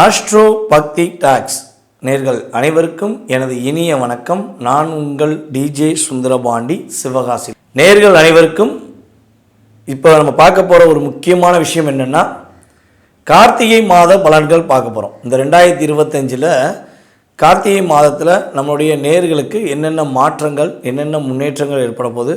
Astro பக்தி tax நேர்கள் அனைவருக்கும் எனது இனிய வணக்கம். நான் உங்கள் டிஜே சுந்தரபாண்டி சிவகாசி. நேர்கள் அனைவருக்கும் இப்போ நம்ம பார்க்க போகிற ஒரு முக்கியமான விஷயம் என்னென்னா கார்த்திகை மாத பலன்கள் பார்க்க போகிறோம் இந்த ரெண்டாயிரத்தி இருபத்தஞ்சில் கார்த்திகை மாதத்தில் நம்மளுடைய நேர்களுக்கு என்னென்ன மாற்றங்கள் என்னென்ன முன்னேற்றங்கள் ஏற்பட போகுது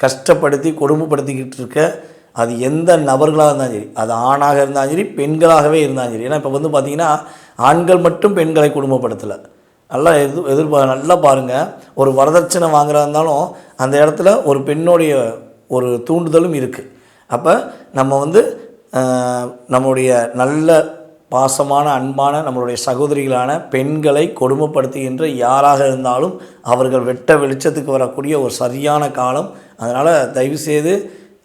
கஷ்டப்படுத்தி கொடுமைப்படுத்திக்கிட்டு இருக்க அது எந்த நபர்களாக இருந்தாலும் சரி அது ஆணாக இருந்தாலும் சரி பெண்களாகவே இருந்தாலும் சரி. ஏன்னா இப்போ வந்து பார்த்திங்கன்னா ஆண்கள் மட்டும் பெண்களை கொடுமைப்படுத்தலை நல்லா எது எதிர்பார நல்லா பாருங்கள் ஒரு வரதட்சணை வாங்குறதா இருந்தாலும் அந்த இடத்துல ஒரு பெண்ணுடைய ஒரு தூண்டுதலும் இருக்குது அப்போ நம்ம வந்து நம்முடைய நல்ல பாசமான அன்பான நம்மளுடைய சகோதரிகளான பெண்களை கொடுமைப்படுத்துகின்ற யாராக இருந்தாலும் அவர்கள் வெட்ட வெளிச்சத்துக்கு வரக்கூடிய ஒரு சரியான காலம். அதனால் தயவுசெய்து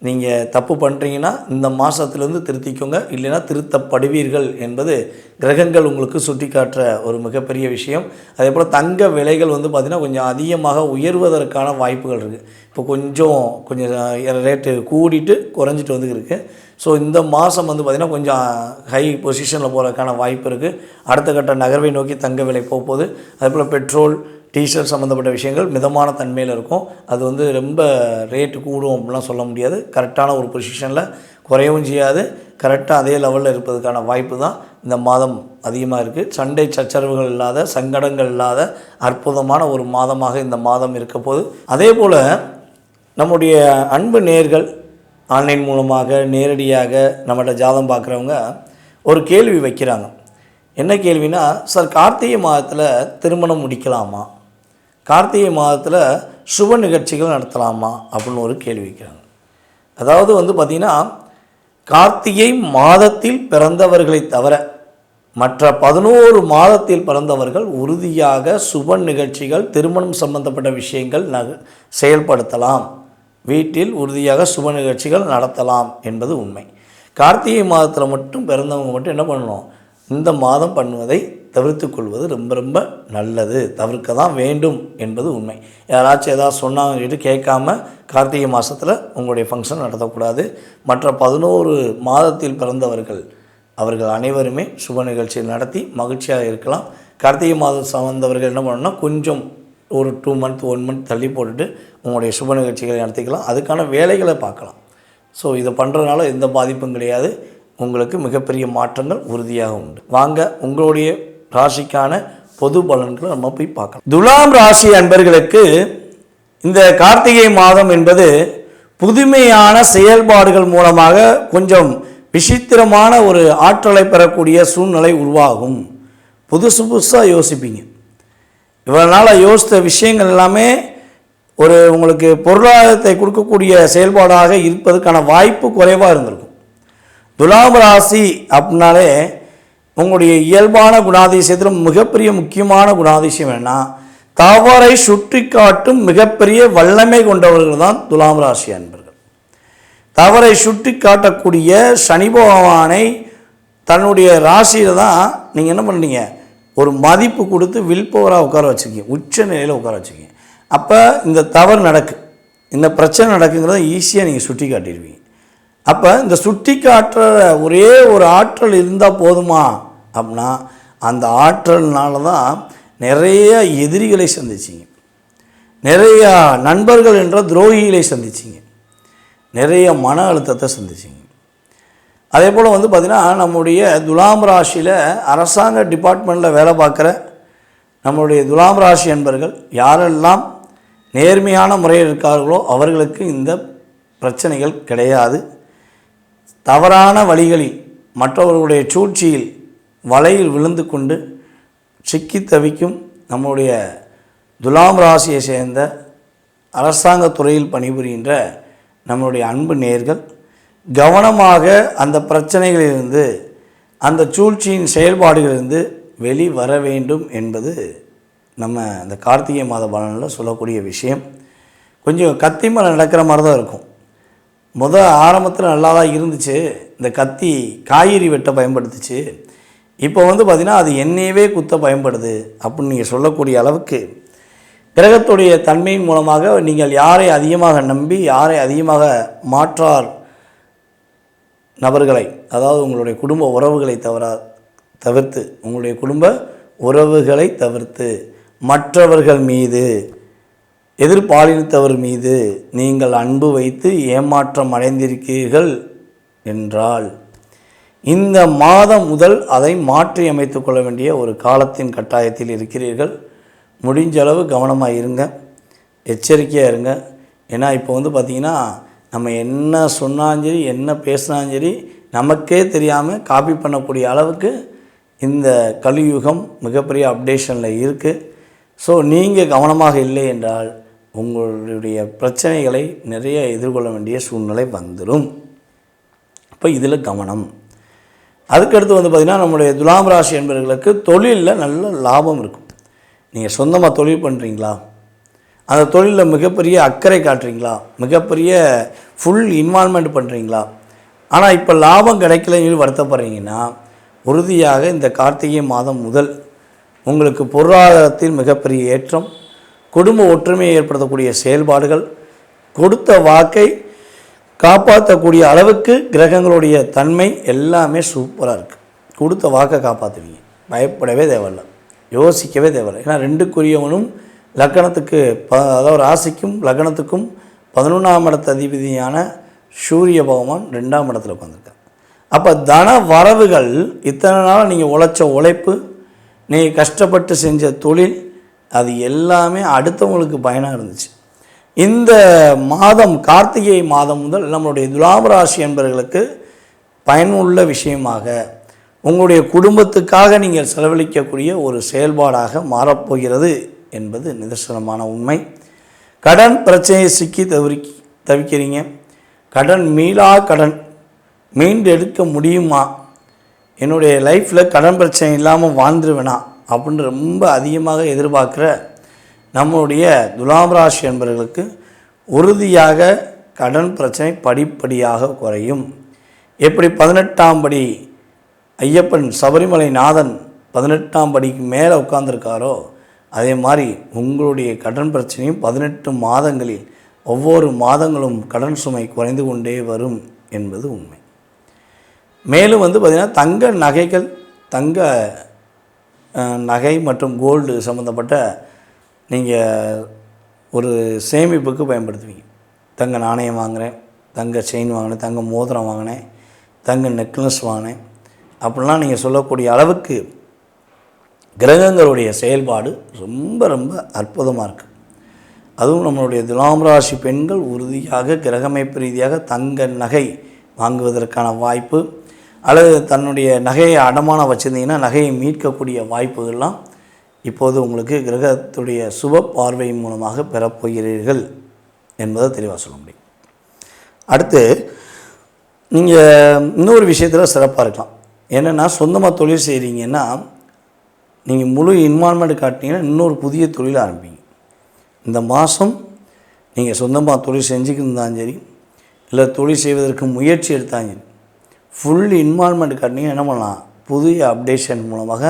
நீங்கள் தப்பு பண்ணுறீங்கன்னா இந்த மாதத்துலேருந்து திருத்திக்கோங்க. இல்லைன்னா திருத்தப்படுவீர்கள் என்பது கிரகங்கள் உங்களுக்கு சுட்டிக்காட்டுற ஒரு மிகப்பெரிய விஷயம். அதே போல் தங்க விலைகள் வந்து பார்த்திங்கன்னா கொஞ்சம் அதிகமாக உயர்வதற்கான வாய்ப்புகள் இருக்குது இப்போ கொஞ்சம் கொஞ்சம் ரேட்டு கூடிட்டு குறைஞ்சிட்டு வந்து இருக்குது ஸோ இந்த மாதம் வந்து பார்த்திங்கன்னா கொஞ்சம் ஹை பொசிஷனில் போகிறதுக்கான வாய்ப்பு இருக்குது அடுத்த கட்ட நகர்வை நோக்கி தங்க விலை போக போகுது அதே போல் பெட்ரோல் டீசல் சம்மந்தப்பட்ட விஷயங்கள் மிதமான தன்மையில் இருக்கும். அது வந்து ரொம்ப ரேட்டு கூடும் அப்படிலாம் சொல்ல முடியாது. கரெக்டான ஒரு பொசிஷனில் குறையவும் செய்யாது. கரெக்டாக அதே லெவலில் இருப்பதுக்கான வாய்ப்பு தான் இந்த மாதம் அதிகமாக இருக்குது சண்டை சச்சரவுகள் இல்லாத சங்கடங்கள் இல்லாத அற்புதமான ஒரு மாதமாக இந்த மாதம் இருக்க போது அதே போல் நம்முடைய அன்பு நேர்கள் ஆன்லைன் மூலமாக நேரடியாக நம்மகிட்ட ஜாதம் பார்க்குறவங்க ஒரு கேள்வி வைக்கிறாங்க. என்ன கேள்வினா சார் கார்த்திகை மாதத்தில் திருமணம் முடிக்கலாமா? கார்த்திகை மாதத்தில் சுப நிகழ்ச்சிகள் நடத்தலாமா? அப்படின்னு ஒரு கேள்வி வைக்கிறாங்க. அதாவது வந்து பார்த்திங்கன்னா கார்த்திகை மாதத்தில் பிறந்தவர்களை தவிர மற்ற பதினோரு மாதத்தில் பிறந்தவர்கள் உறுதியாக சுப நிகழ்ச்சிகள் திருமணம் சம்பந்தப்பட்ட விஷயங்கள் நக செயல்படுத்தலாம். வீட்டில் உறுதியாக சுப நிகழ்ச்சிகள் நடத்தலாம் என்பது உண்மை. கார்த்திகை மாதத்தில் மட்டும் பிறந்தவங்க மட்டும் என்ன பண்ணணும்? இந்த மாதம் பண்ணுவதை தவிர்த்து கொள்வது ரொம்ப ரொம்ப நல்லது. தவிர்க்க தான் வேண்டும் என்பது உண்மை. யாராச்சும் ஏதாவது சொன்னாங்கன்னு சொல்லிட்டு கேட்காம கார்த்திகை மாதத்தில் உங்களுடைய ஃபங்க்ஷன் நடத்தக்கூடாது. மற்ற பதினோரு மாதத்தில் பிறந்தவர்கள் அவர்கள் அனைவருமே சுப நிகழ்ச்சியில் நடத்தி மகிழ்ச்சியாக இருக்கலாம். கார்த்திகை மாதம் சார்ந்தவர்கள் என்ன பண்ணணும்னா கொஞ்சம் ஒரு டூ மந்த் ஒன் மந்த் தள்ளி போட்டுட்டு உங்களுடைய சுப நிகழ்ச்சிகளை நடத்திக்கலாம். அதுக்கான வேலைகளை பார்க்கலாம். ஸோ இதை பண்ணுறதுனால எந்த பாதிப்பும் கிடையாது. உங்களுக்கு மிகப்பெரிய மாற்றங்கள் உறுதியாக உண்டு. வாங்க உங்களுடைய ராசிக்கான பொது பலன்களை நம்ம போய் பார்க்கலாம். துலாம் ராசி அன்பர்களுக்கு இந்த கார்த்திகை மாதம் என்பது புதுமையான செயல்பாடுகள் மூலமாக கொஞ்சம் விசித்திரமான ஒரு ஆற்றலை பெறக்கூடிய சூழ்நிலை உருவாகும். புதுசு புதுசாக யோசிப்பீங்க. இவ்வளோ நாளாக யோசித்த விஷயங்கள் எல்லாமே ஒரு உங்களுக்கு பொருளாதாரத்தை கொடுக்கக்கூடிய செயல்பாடாக இருப்பதற்கான வாய்ப்பு குறைவாக இருந்திருக்கும். துலாம் ராசி அப்படின்னாலே உங்களுடைய இயல்பான குணாதிசயத்தில் மிகப்பெரிய முக்கியமான குணாதிசயம் என்ன தவறை சுற்றி காட்டும் மிகப்பெரிய வல்லமை கொண்டவர்கள் தான் துலாம் ராசி அன்பர்கள். தவறை சுட்டி காட்டக்கூடிய சனி பகவானை தன்னுடைய ராசியில் தான் நீங்கள் என்ன பண்ணுறீங்க ஒரு மதிப்பு கொடுத்து வில்பவராக உட்கார வச்சுருக்கீங்க உச்ச நிலையில் உட்கார வச்சுருக்கீங்க அப்போ இந்த தவறு நடக்கு. இந்த பிரச்சனை நடக்குங்கிறத ஈஸியாக நீங்கள் சுட்டி காட்டிடுவீங்க அப்போ இந்த சுட்டி காட்டுற ஒரே ஒரு ஆற்றல் இருந்தால் போதுமா? அப்படின்னா அந்த ஆற்றல்னால தான் நிறைய எதிரிகளை சந்திச்சிங்க. நிறையா நண்பர்கள் என்ற துரோகிகளை சந்திச்சிங்க. நிறைய மன அழுத்தத்தை சந்திச்சிங்க. அதே போல் வந்து பார்த்திங்கன்னா நம்முடைய துலாம் ராசியில் அரசாங்க டிபார்ட்மெண்ட்டில் வேலை பார்க்குற நம்மளுடைய துலாம் ராசி என்பர்கள் யாரெல்லாம் நேர்மையான முறையில் இருக்கார்களோ அவர்களுக்கு இந்த பிரச்சனைகள் கிடையாது. தவறான வழிகளில் மற்றவர்களுடைய சூழ்ச்சியில் வலையில் விழுந்து கொண்டு சிக்கி தவிக்கும் நம்முடைய துலாம் ராசியை சேர்ந்த அரசாங்க துறையில் பணிபுரிகின்ற நம்மளுடைய அன்பு நேர்கள் கவனமாக அந்த பிரச்சனைகளிலிருந்து அந்த சூழ்ச்சியின் செயல்பாடுகளிலிருந்து வெளி வர வேண்டும் என்பது நம்ம இந்த கார்த்திகை மாத பலனில் சொல்லக்கூடிய விஷயம். கொஞ்சம் கத்தி மேலே நடக்கிற மாதிரி தான் இருக்கும். முத ஆரம்பத்தில் நல்லா தான் இருந்துச்சு. இந்த கத்தி காய்கறி வெட்ட பயன்படுத்துச்சு. இப்போ வந்து பார்த்திங்கன்னா அது என்னையவே குத்த பயன்படுது அப்படின்னு நீங்கள் சொல்லக்கூடிய அளவுக்கு கிரகத்துடைய தன்மையின் மூலமாக நீங்கள் யாரை அதிகமாக நம்பி யாரை அதிகமாக மாற்றார் நபர்களை அதாவது உங்களுடைய குடும்ப உறவுகளை தவிர தவிர்த்து உங்களுடைய குடும்ப உறவுகளை தவிர்த்து மற்றவர்கள் மீது எதிர்பாலினத்தவர் மீது நீங்கள் அன்பு வைத்து ஏமாற்றம் அடைந்திருக்கிறீர்கள் என்றால் இந்த மாதம் முதல் அதை மாற்றி அமைத்துக் கொள்ள வேண்டிய ஒரு காலத்தின் கட்டாயத்தில் இருக்கிறீர்கள். முடிஞ்ச அளவு கவனமாக இருங்க எச்சரிக்கையாக இருங்க. ஏன்னா இப்போ வந்து பார்த்திங்கன்னா நம்ம என்ன சொன்னாலும் சரி என்ன பேசினாலும் சரி நமக்கே தெரியாமல் காப்பி பண்ணக்கூடிய அளவுக்கு இந்த கலியுகம் மிகப்பெரிய அப்டேஷனில் இருக்குது ஸோ நீங்கள் கவனமாக இல்லை என்றால் உங்களுடைய பிரச்சனைகளை நிறைய எதிர்கொள்ள வேண்டிய சூழ்நிலை வந்துடும் இப்போ இதில் கவனம். அதுக்கடுத்து வந்து பார்த்திங்கன்னா நம்முடைய துலாம் ராசி என்பவர்களுக்கு தொழிலில் நல்ல லாபம் இருக்கும். நீங்கள் சொந்தமாக தொழில் பண்ணுறீங்களா அந்த தொழிலில் மிகப்பெரிய அக்கறை காட்டுறீங்களா? மிகப்பெரிய ஃபுல் இன்வால்மெண்ட் பண்ணுறீங்களா ஆனால் இப்போ லாபம் கிடைக்கலன்னு வருத்தப்படுறீங்கன்னா உறுதியாக இந்த கார்த்திகை மாதம் முதல் உங்களுக்கு பொருளாதாரத்தில் மிகப்பெரிய ஏற்றம் குடும்ப ஒற்றுமையை ஏற்படுத்தக்கூடிய செயல்பாடுகள் கொடுத்த வாக்கை காப்பாற்றக்கூடிய அளவுக்கு கிரகங்களுடைய தன்மை எல்லாமே சூப்பராக இருக்குது கொடுத்த வாக்கை காப்பாற்றுவீங்க பயப்படவே தேவையில்லை. யோசிக்கவே தேவையில்லை. ஏன்னா ரெண்டுக்குரியவனும் லக்கணத்துக்கு ப அதாவது ராசிக்கும் லக்கணத்துக்கும் பதினொன்றாம் இடத்து அதிபதியான சூரிய பகவான் ரெண்டாம் இடத்துல உட்காந்துருக்கார் அப்போ தன வரவுகள் இத்தனை நாள் நீங்கள் உழைச்ச உழைப்பு நீங்கள் கஷ்டப்பட்டு செஞ்ச தொழில் அது எல்லாமே அடுத்தவங்களுக்கு பயனாக இருந்துச்சு. இந்த மாதம் கார்த்திகை மாதம் முதல் நம்மளுடைய துலாம் ராசி என்பவர்களுக்கு பயனுள்ள விஷயமாக உங்களுடைய குடும்பத்துக்காக நீங்கள் செலவழிக்கக்கூடிய ஒரு செயல்பாடாக மாறப்போகிறது. என்பது நிதர்சனமான உண்மை. கடன் பிரச்சனையை சிக்கி தவிர தவிக்கிறீங்க. கடன் மீளா கடன். மீண்டு எடுக்க முடியுமா? என்னுடைய லைஃப்பில் கடன் பிரச்சனை இல்லாமல் வாழ்ந்துருவேனா? அப்படின்னு ரொம்ப அதிகமாக எதிர்பார்க்குற நம்முடைய துலாம் ராசி என்பவர்களுக்கு உறுதியாக கடன் பிரச்சனை படிப்படியாக குறையும். எப்படி பதினெட்டாம் படி ஐயப்பன் சபரிமலை நாதன் பதினெட்டாம் படிக்கு மேலே உட்கார்ந்துருக்காரோ அதே மாதிரி உங்களுடைய கடன் பிரச்சனையும் பதினெட்டு மாதங்களில் ஒவ்வொரு மாதங்களும் கடன் சுமை குறைந்து கொண்டே வரும் என்பது உண்மை. மேலும் வந்து பார்த்திங்கன்னா தங்க நகைகள் தங்க நகை மற்றும் கோல்டு சம்மந்தப்பட்ட நீங்கள் ஒரு சேமிப்புக்கு பயன்படுத்துவீங்க. தங்க நாணயம் வாங்குகிறேன் தங்க செயின் வாங்கினேன் தங்க மோதிரம் வாங்கினேன் தங்க நெக்லஸ் வாங்கினேன். அப்படிலாம் நீங்கள் சொல்லக்கூடிய அளவுக்கு கிரகங்களுடைய செயல்பாடு ரொம்ப ரொம்ப அற்புதமாக இருக்குது அதுவும் நம்மளுடைய துலாம் ராசி பெண்கள் உறுதியாக கிரகமைப்பு ரீதியாக தங்க நகை வாங்குவதற்கான வாய்ப்பு அல்லது தன்னுடைய நகையை அடமானம் வச்சுருந்தீங்கன்னா நகையை மீட்கக்கூடிய வாய்ப்புகள்லாம் இப்போது உங்களுக்கு கிரகத்துடைய சுப பார்வை மூலமாக பெறப்போகிறீர்கள் என்பதை தெளிவாக சொல்ல முடியும். அடுத்து நீங்கள் இன்னொரு விஷயத்தில் சிறப்பாக இருக்கலாம். என்னென்னா சொந்தமாக தொழில் செய்கிறீங்கன்னா நீங்கள் முழு இன்வால்மெண்ட் காட்டினீங்கன்னா இன்னொரு புதிய தொழில் ஆரம்பிங்க. இந்த மாதம் நீங்கள் சொந்தமாக தொழில் செஞ்சுக்கிருந்தாலும் சரி இல்லை தொழில் செய்வதற்கு முயற்சி எடுத்தாலும் சரி ஃபுல் இன்வால்மெண்ட் காட்டினீங்கன்னா என்ன பண்ணலாம்? புதிய அப்டேஷன் மூலமாக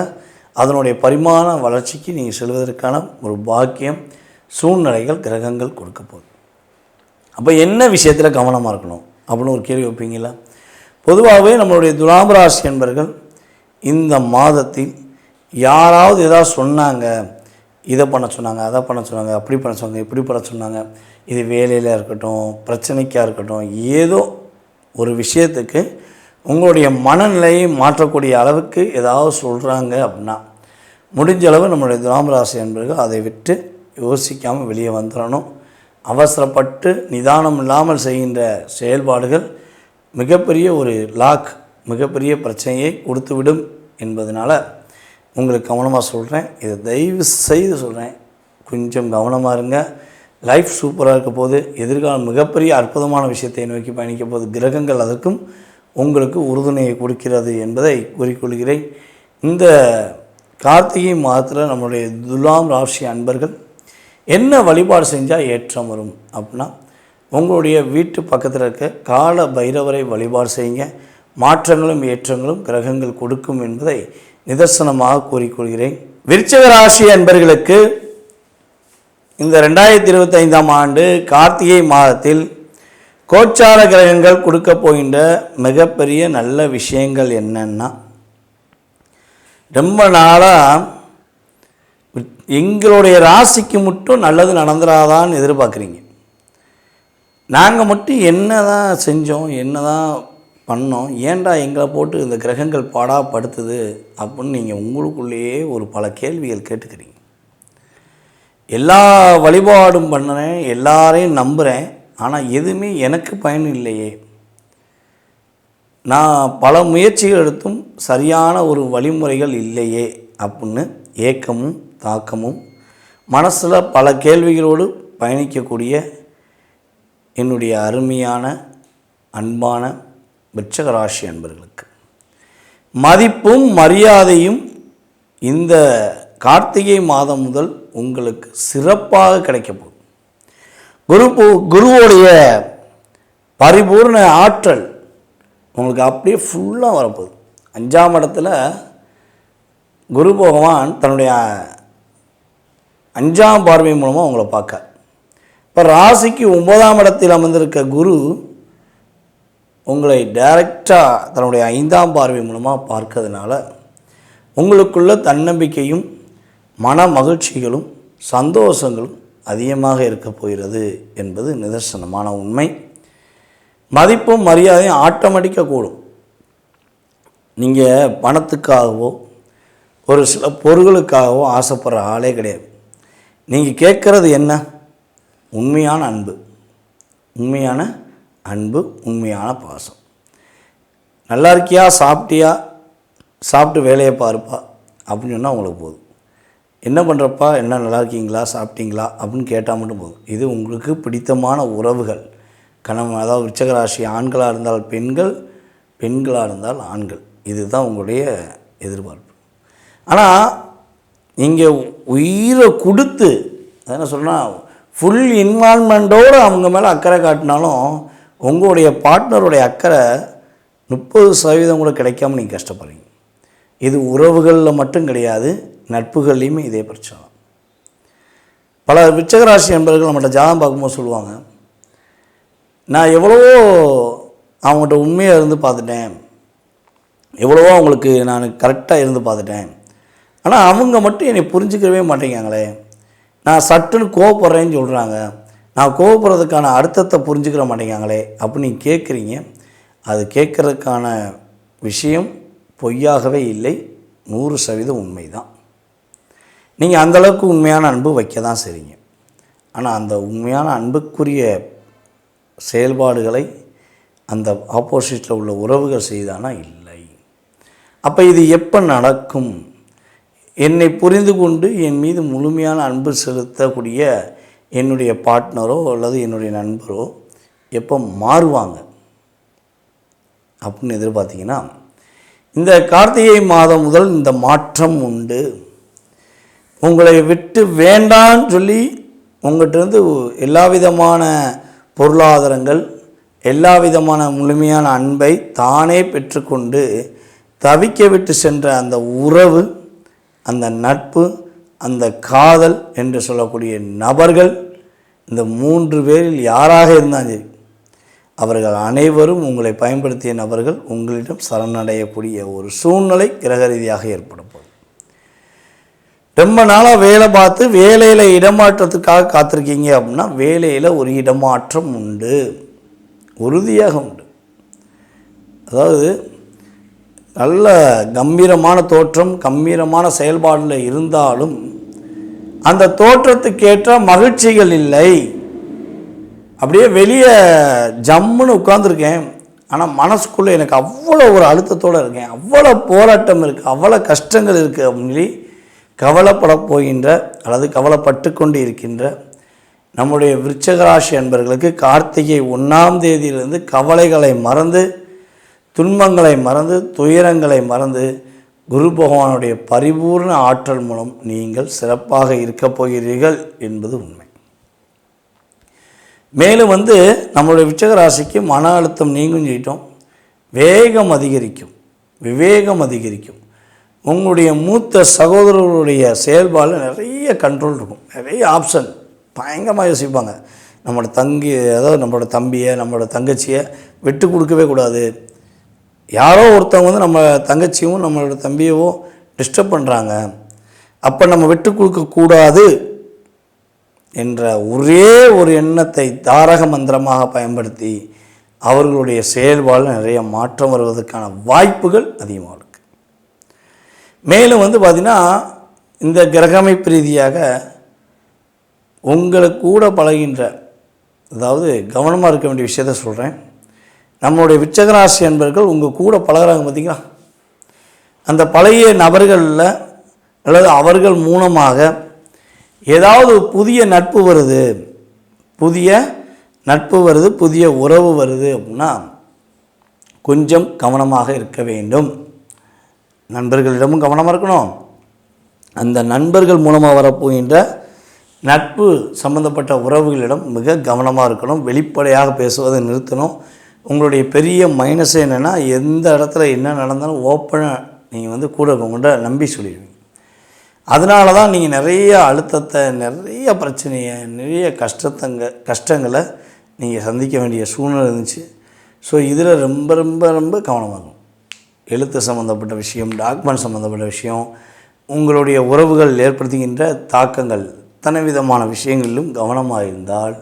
அதனுடைய பரிமாண வளர்ச்சிக்கு நீங்கள் செல்வதற்கான ஒரு பாக்கியம் சூழ்நிலைகள் கிரகங்கள் கொடுக்க போகுது. அப்போ என்ன விஷயத்தில் கவனமாக இருக்கணும்? அப்படின்னு ஒரு கேள்வி வைப்பீங்களா பொதுவாகவே நம்மளுடைய துலாம் ராசி என்பர்கள் இந்த மாதத்தில் யாராவது ஏதாவது சொன்னாங்க இதை பண்ண சொன்னாங்க அதை பண்ண சொன்னாங்க அப்படி பண்ண சொன்னாங்க இப்படி பண்ண சொன்னாங்க இது வேலையில் இருக்கட்டும் பிரச்சனைக்காக இருக்கட்டும் ஏதோ ஒரு விஷயத்துக்கு உங்களுடைய மனநிலையை மாற்றக்கூடிய அளவுக்கு ஏதாவது சொல்கிறாங்க அப்படின்னா முடிஞ்ச அளவு நம்மளுடைய துராமராசி என்பர்கள் அதை விட்டு யோசிக்காமல் வெளியே வந்துடணும் அவசரப்பட்டு நிதானம் இல்லாமல் செய்கின்ற செயல்பாடுகள் மிகப்பெரிய ஒரு லாக் மிகப்பெரிய பிரச்சனையை கொடுத்துவிடும் என்பதனால் உங்களுக்கு கவனமாக சொல்கிறேன் இதை தயவு செய்து சொல்கிறேன் கொஞ்சம் கவனமாக இருங்க. லைஃப் சூப்பராக இருக்க போது எதிர்காலம் மிகப்பெரிய அற்புதமான விஷயத்தை நோக்கி பயணிக்க போது கிரகங்கள் அதற்கும் உங்களுக்கு உறுதுணையை கொடுக்கிறது என்பதை கூறிக்கொள்கிறேன். இந்த கார்த்திகை மாதத்தில் நம்மளுடைய துலாம் ராசி அன்பர்கள் என்ன வழிபாடு செஞ்சால் ஏற்றம் வரும் அப்படின்னா உங்களுடைய வீட்டு பக்கத்தில் இருக்க கால பைரவரை வழிபாடு செய்யுங்க. மாற்றங்களும் ஏற்றங்களும் கிரகங்கள் கொடுக்கும் என்பதை நிதர்சனமாக கூறிக்கொள்கிறேன். விருச்சக ராசி அன்பர்களுக்கு இந்த ரெண்டாயிரத்தி இருபத்தைந்தாம் ஆண்டு கார்த்திகை மாதத்தில் கோச்சார கிரகங்கள் கொடுக்க போகின்ற மிகப்பெரிய நல்ல விஷயங்கள் என்னென்னா ரொம்ப நாளாக எங்களுடைய ராசிக்கு மட்டும் நல்லது நடந்துடாதான்னு எதிர்பார்க்குறீங்க. நாங்கள் மட்டும் என்ன தான் செஞ்சோம் என்ன தான் பண்ணோம். ஏன்டா எங்களை போட்டு இந்த கிரகங்கள் பாடாப்படுத்துது அப்படின்னு நீங்கள் உங்களுக்குள்ளேயே ஒரு பல கேள்விகள் கேட்டுக்கிறீங்க. எல்லா வழிபாடும் பண்ணுறேன் எல்லாரையும் நம்புகிறேன் ஆனால் எதுவுமே எனக்கு பயன் இல்லையே. நான் பல முயற்சிகள் எடுத்தும் சரியான ஒரு வழிமுறைகள் இல்லையே அப்படின்னு ஏக்கமும் தாக்கமும் மனசில் பல கேள்விகளோடு பயணிக்கக்கூடிய என்னுடைய அருமையான அன்பான விருச்சக ராசி அன்பர்களுக்கு. மதிப்பும் மரியாதையும் இந்த கார்த்திகை மாதம் முதல் உங்களுக்கு சிறப்பாக கிடைக்கப்போகுது குரு குருவோடைய பரிபூர்ண ஆற்றல் உங்களுக்கு அப்படியே ஃபுல்லாக வரப்போகுது. அஞ்சாம் இடத்துல குரு பகவான் தன்னுடைய அஞ்சாம் பார்வை மூலமாக உங்களை பார்க்க இப்போ ராசிக்கு ஒன்பதாம் இடத்தில் அமர்ந்திருக்க குரு உங்களை டைரக்டாக தன்னுடைய ஐந்தாம் பார்வை மூலமாக பார்க்கறதுனால உங்களுக்குள்ள தன்னம்பிக்கையும் மன மகிழ்ச்சிகளும் சந்தோஷங்களும் அதிகமாக இருக்க போகிறது என்பது நிதர்சனமான உண்மை. மதிப்பும் மரியாதையும் ஆட்டோமேட்டிக்காக கூடும். நீங்கள் பணத்துக்காகவோ ஒரு சில பொருள்களுக்காகவோ ஆசைப்படுற ஆளே கிடையாது. நீங்கள் கேட்குறது என்ன? உண்மையான அன்பு. உண்மையான அன்பு உண்மையான பாசம். நல்லா இருக்கியா சாப்பிட்டியா சாப்பிட்டு வேலையை பாருப்பா அப்படின்னு சொன்னால் உங்களுக்கு போதும். என்ன பண்ணுறப்பா என்ன நல்லா இருக்கீங்களா சாப்பிட்டீங்களா அப்படின்னு கேட்டால் மட்டும் போதும். இது உங்களுக்கு பிடித்தமான உறவுகள். கணவன் அதாவது உச்சகராசி ஆண்களாக இருந்தால் பெண்கள் பெண்களாக இருந்தால் ஆண்கள். இதுதான் உங்களுடைய எதிர்பார்ப்பு. ஆனால் நீங்கள் உயிரை கொடுத்து என்ன சொன்னால் ஃபுல் இன்வால்மெண்ட்டோடு அவங்க மேலே அக்கறை காட்டினாலும் உங்களுடைய பார்ட்னருடைய அக்கறை முப்பது சதவீதம் கூட கிடைக்காம நீங்கள் கஷ்டப்படுறீங்க. இது உறவுகளில் மட்டும் கிடையாது நட்புகள்லையுமே இதே பிரச்சனை. பல விச்சகராசி நண்பர்கள் நம்மகிட்ட ஜாதகம் பார்க்கும்போது சொல்லுவாங்க நான் எவ்வளவோ அவங்ககிட்ட உண்மையாக இருந்து பார்த்துட்டேன். எவ்வளவோ அவங்களுக்கு நான் கரெக்டாக இருந்து பார்த்துட்டேன். ஆனால் அவங்க மட்டும் என்னை புரிஞ்சுக்கவே மாட்டேங்காங்களே நான் சட்டுன்னு கோவப்படுறேன்னு சொல்கிறாங்க நான் கோவப்படுறதுக்கான அர்த்தத்தை புரிஞ்சுக்கிற மாட்டேங்காங்களே அப்படின்னு கேட்குறீங்க. அது கேட்குறதுக்கான விஷயம் பொய்யாகவே இல்லை நூறு சதவீதம் உண்மை தான் நீங்கள் அந்தளவுக்கு உண்மையான அன்பு வைக்க தான் செய்றீங்க. ஆனால் அந்த உண்மையான அன்புக்குரிய செயல்பாடுகளை அந்த ஆப்போசிட்டில் உள்ள உறவுகள் செய்தானா? இல்லை. அப்போ இது எப்போ நடக்கும்? என்னை புரிந்து கொண்டு என் மீது முழுமையான அன்பு செலுத்தக்கூடிய என்னுடைய பார்ட்னரோ அல்லது என்னுடைய நண்பரோ எப்போ மாறுவாங்க அப்படின்னு எதிர்பார்த்தீங்கன்னா இந்த கார்த்திகை மாதம் முதல் இந்த மாற்றம் உண்டு. உங்களை விட்டு வேண்டான்னு சொல்லி உங்கள்கிட்டருந்து எல்லா விதமான பொருளாதாரங்கள் எல்லா விதமான முழுமையான அன்பை தானே பெற்றுக்கொண்டு தவிக்க விட்டு சென்ற அந்த உறவு அந்த நட்பு அந்த காதல் என்று சொல்லக்கூடிய நபர்கள் இந்த மூன்று பேரில் யாராக இருந்தாலும் சரி அவர்கள் அனைவரும் உங்களை பயன்படுத்திய நபர்கள் உங்களிடம் சரணடையக்கூடிய ஒரு சூழ்நிலை கிரக ரீதியாக ஏற்படும் ரொம்ப நாளாக வேலை பார்த்து வேலையில் இடமாற்றத்துக்காக காத்திருக்கீங்க அப்படின்னா வேலையில் ஒரு இடமாற்றம் உண்டு. உறுதியாக உண்டு. அதாவது நல்ல கம்பீரமான தோற்றம் கம்பீரமான செயல்பாடில் இருந்தாலும் அந்த தோற்றத்துக்கேற்ற மகிழ்ச்சிகள் இல்லை. அப்படியே வெளியே ஜம்முன்னு உட்காந்துருக்கேன் ஆனால் மனசுக்குள்ளே எனக்கு அவ்வளோ ஒரு அழுத்தத்தோடு இருக்கேன். அவ்வளோ போராட்டம் இருக்குது அவ்வளோ கஷ்டங்கள் இருக்குது அப்படின்னு சொல்லி கவலைப்பட போகின்ற அல்லது கவலைப்பட்டு கொண்டு இருக்கின்ற நம்முடைய விருச்சகராசி அன்பர்களுக்கு கார்த்திகை ஒன்றாம் தேதியிலிருந்து கவலைகளை மறந்து துன்பங்களை மறந்து துயரங்களை மறந்து குரு பகவானுடைய பரிபூர்ண ஆற்றல் மூலம் நீங்கள் சிறப்பாக இருக்கப் போகிறீர்கள் என்பது உண்மை. மேலும் வந்து நம்மளுடைய விச்சக ராசிக்கு மன அழுத்தம் நீங்கும் சொல்லிட்டோம் வேகம் அதிகரிக்கும். விவேகம் அதிகரிக்கும். உங்களுடைய மூத்த சகோதரர்களுடைய செயல்பாடு நிறைய கண்ட்ரோல் இருக்கும். நிறைய ஆப்ஷன் பயங்கரமாக யோசிப்பாங்க. நம்மளோட தங்கி அதாவது நம்மளோட தம்பியை நம்மளோட தங்கச்சியை விட்டு கொடுக்கவே கூடாது. யாரோ ஒருத்தவங்க வந்து நம்ம தங்கச்சியும் நம்மளோட தம்பியவோ டிஸ்டர்ப் பண்ணுறாங்க அப்போ நம்ம விட்டு கொடுக்கக்கூடாது என்ற ஒரே ஒரு எண்ணத்தை தாரக மந்திரமாக பயன்படுத்தி அவர்களுடைய செயல்பாடு நிறைய மாற்றம் வருவதற்கான வாய்ப்புகள் அதிகமாக இருக்குது மேலும் வந்து பார்த்திங்கன்னா இந்த கிரகமைப்பு ரீதியாக உங்களை கூட பழகின்ற அதாவது கவனமாக இருக்க வேண்டிய விஷயத்த சொல்கிறேன் நம்மளுடைய விச்சகராசி என்பர்கள் உங்கள் கூட பழகுறாங்க பார்த்தீங்களா அந்த பழைய நபர்களில் அல்லது அவர்கள் மூலமாக ஏதாவது புதிய நட்பு வருது புதிய நட்பு வருது புதிய உறவு வருது அப்படின்னா கொஞ்சம் கவனமாக இருக்க வேண்டும். நண்பர்களிடமும் கவனமாக இருக்கணும். அந்த நண்பர்கள் மூலமாக வரப்போகின்ற நட்பு சம்பந்தப்பட்ட உறவுகளிடம் மிக கவனமாக இருக்கணும். வெளிப்படையாக பேசுவதை நிறுத்தணும். உங்களுடைய பெரிய மைனஸ் என்னென்னா எந்த இடத்துல என்ன நடந்தாலும் ஓப்பனாக நீங்கள் வந்து கூட இருக்கவங்கள்ட்ட நம்பி சொல்லிடுவீங்க. அதனால தான் நீங்கள் நிறைய அழுத்தத்தை நிறைய பிரச்சனையை நிறைய கஷ்டத்தங்க கஷ்டங்களை நீங்கள் சந்திக்க வேண்டிய சூழ்நிலை இருந்துச்சு. ஸோ இதில் ரொம்ப ரொம்ப ரொம்ப கவனமாக இருக்கும் எழுத்து சம்மந்தப்பட்ட விஷயம் டாக்குமெண்ட் சம்மந்தப்பட்ட விஷயம் உங்களுடைய உறவுகள் ஏற்படுத்துகின்ற தாக்கங்கள் அத்தனை விதமான விஷயங்களிலும் கவனமாக இருந்தால்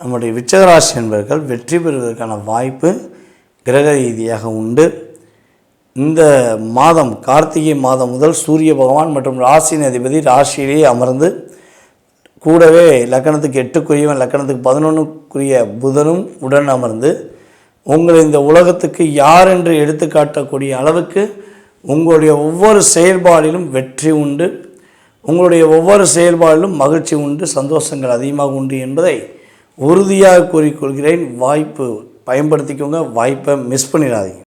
நம்முடைய விச்சகராசி என்பவர்கள் வெற்றி பெறுவதற்கான வாய்ப்பு கிரக ரீதியாக உண்டு. இந்த மாதம் கார்த்திகை மாதம் முதல் சூரிய பகவான் மற்றும் ராசியின் அதிபதி ராசியிலேயே அமர்ந்து கூடவே லக்கணத்துக்கு எட்டுக்குரியவன் லக்கணத்துக்கு பதினொன்றுக்குரிய புதனும் உடன் அமர்ந்து உங்களை இந்த உலகத்துக்கு யார் என்று எடுத்துக்காட்டக்கூடிய அளவுக்கு உங்களுடைய ஒவ்வொரு செயல்பாடிலும் வெற்றி உண்டு. உங்களுடைய ஒவ்வொரு செயல்பாடிலும் மகிழ்ச்சி உண்டு சந்தோஷங்கள் அதிகமாக உண்டு என்பதை உறுதியாக கூறிக்கொள்கிறேன் வாய்ப்பு பயன்படுத்திக்கோங்க வாய்ப்பை மிஸ் பண்ணிடாதீங்க.